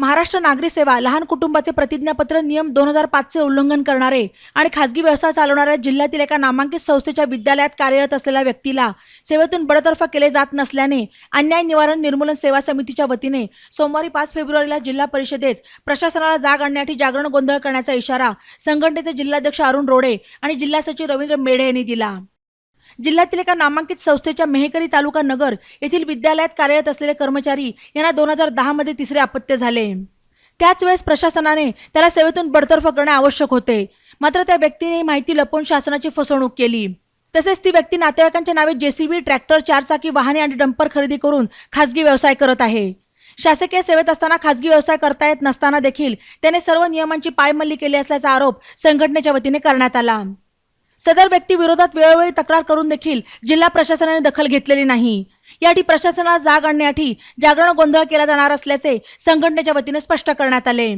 महाराष्ट्र नागरी सेवा लहान कुटुंबाचे प्रतिज्ञापत्र नियम दोन हजार पाचचे उल्लंघन करणारे आणि खासगी व्यवसाय चालवणाऱ्या जिल्ह्यातील एका नामांकित संस्थेच्या विद्यालयात कार्यरत असलेल्या व्यक्तीला सेवेतून बडतर्फ केले जात नसल्याने अन्याय निवारण निर्मूलन सेवा समितीच्या वतीने सोमवारी पाच फेब्रुवारीला जिल्हा परिषदेत प्रशासनाला जाग आणण्यासाठी जागरण गोंधळ करण्याचा इशारा संघटनेचे जिल्हाध्यक्ष अरुण रोडे आणि जिल्हा सचिव रवींद्र मेढे यांनी दिला. जिल्ह्यातील एका नामांकित संस्थेच्या मेहकरी तालुका नगर येथील विद्यालयात कार्यरत असलेले कर्मचारी यांना दोन हजार दहामध्ये तिसरे अपत्य झाले. त्याच वेळेस प्रशासनाने त्याला सेवेतून बडतर्फ करणे आवश्यक होते. मात्र त्या व्यक्तीने माहिती लपवून शासनाची फसवणूक केली. तसेच ती व्यक्ती नातेवाईकांच्या नावे जेसीबी ट्रॅक्टर चारचाकी वाहने आणि डंपर खरेदी करून खासगी व्यवसाय करत आहे. शासकीय सेवेत असताना खासगी व्यवसाय करता येत नसताना देखील त्याने सर्व नियमांची पायमल्ली केली असल्याचा आरोप संघटनेच्या वतीने करण्यात आला. सदर व्यक्ती विरोधात वेळोवेळी तक्रार करून देखील जिल्हा प्रशासनाने दखल घेतलेली नाही. याठी प्रशासनाला जाग आणण्यासाठी जागरण गोंधळ केला जाणार असल्याचे संघटनेच्या वतीने स्पष्ट करण्यात आले.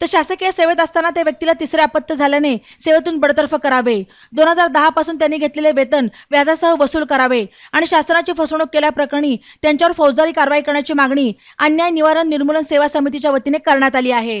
तर शासकीय सेवेत असताना त्या व्यक्तीला तिसरे अपत्य झाल्याने सेवेतून बडतर्फ करावे. दोन हजार दहा पासून त्यांनी घेतलेले वेतन व्याजासह वसूल करावे आणि शासनाची फसवणूक केल्याप्रकरणी त्यांच्यावर फौजदारी कारवाई करण्याची मागणी अन्याय निवारण निर्मूलन सेवा समितीच्या वतीने करण्यात आली आहे.